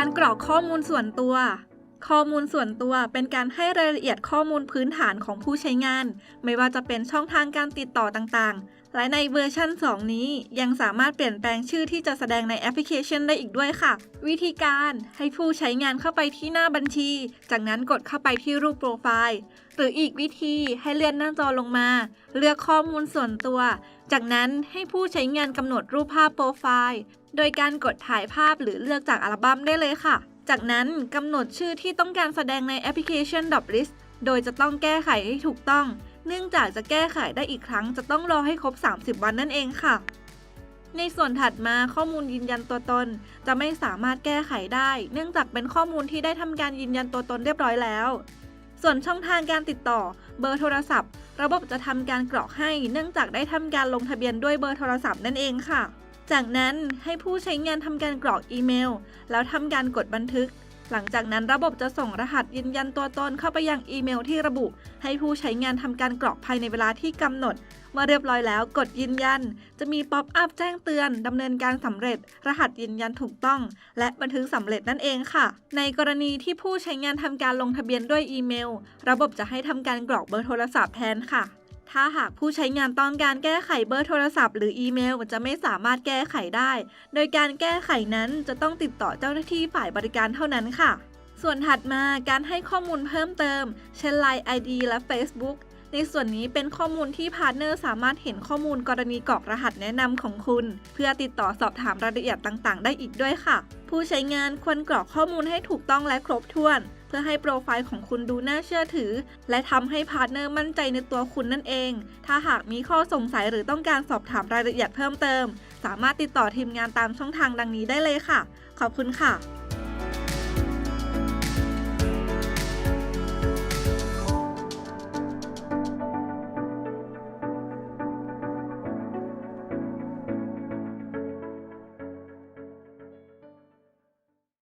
การกรอกข้อมูลส่วนตัว ข้อมูลส่วนตัวเป็นการให้รายละเอียดข้อมูลพื้นฐานของผู้ใช้งาน ไม่ว่าจะเป็นช่องทางการติดต่อต่างๆ และในเวอร์ชัน2 นี้ยังสามารถเปลี่ยนแปลงชื่อที่จะแสดงในแอปพลิเคชันได้อีกด้วยค่ะ วิธีการให้ผู้ใช้งานเข้าไปที่หน้าบัญชี จากนั้นกดเข้าไปที่รูปโปรไฟล์ หรืออีกวิธีให้เลื่อนหน้าจอลงมา เลือกข้อมูลส่วนตัว จากนั้นให้ผู้ใช้งานกำหนดรูปภาพโปรไฟล์ โดยการกดถ่ายภาพหรือเลือกจากอัลบั้มได้เลยค่ะ จากนั้นกำหนดชื่อที่ต้องการแสดงในแอปพลิเคชัน Dot List โดยจะต้องแก้ไขให้ถูกต้อง เนื่องจากจะแก้ไขได้อีกครั้งจะต้องรอให้ครบ 30 วันนั่นเองค่ะ ในส่วนถัดมาข้อมูลยืนยันตัวตน จะไม่สามารถแก้ไขได้ เนื่องจากเป็นข้อมูลที่ได้ทำการยืนยันตัวตนเรียบร้อยแล้ว ส่วนช่องทางการติดต่อ เบอร์โทรศัพท์ ระบบจะทำการกรอกให้ เนื่องจากได้ทำการลงทะเบียนด้วยเบอร์โทรศัพท์นั่นเองค่ะ จากนั้นให้ผู้ใช้งานทำการกรอกอีเมล แล้วทำการกดบันทึก หลังจากนั้นระบบจะส่งรหัสยืนยันตัวตนเข้าไปยังอีเมลที่ระบุ ให้ผู้ใช้งานทำการกรอกภายในเวลาที่กำหนด เมื่อเรียบร้อยแล้วกดยืนยัน จะมีป๊อปอัพแจ้งเตือนดำเนินการสำเร็จ รหัสยืนยันถูกต้อง และบันทึกสำเร็จนั่นเองค่ะ ในกรณีที่ผู้ใช้งานทำการลงทะเบียนด้วยอีเมล ระบบจะให้ทำการกรอกเบอร์โทรศัพท์แทนค่ะ ถ้าหากผู้ใช้งานต้องการแก้ไขเบอร์โทรศัพท์หรืออีเมลจะไม่สามารถแก้ไขได้ โดยการแก้ไขนั้นจะต้องติดต่อเจ้าหน้าที่ฝ่ายบริการเท่านั้นค่ะ ส่วนถัดมาการให้ข้อมูลเพิ่มเติม เช่น Line ID และ Facebook ในส่วนนี้เป็นข้อมูลที่พาร์ทเนอร์สามารถเห็นข้อมูลกรณีกรอกรหัสแนะนำของคุณ เพื่อติดต่อสอบถามรายละเอียดต่างๆ ได้อีกด้วยค่ะ ผู้ใช้งานควรกรอกข้อมูลให้ถูกต้องและครบถ้วน เพื่อให้โปรไฟล์ของคุณดูน่าเชื่อถือ และทำให้พาร์ทเนอร์มั่นใจในตัวคุณนั่นเอง ถ้าหากมีข้อสงสัยหรือต้องการสอบถามรายละเอียดเพิ่มเติม สามารถติดต่อทีมงานตามช่องทางดังนี้ได้เลยค่ะ ขอบคุณค่ะ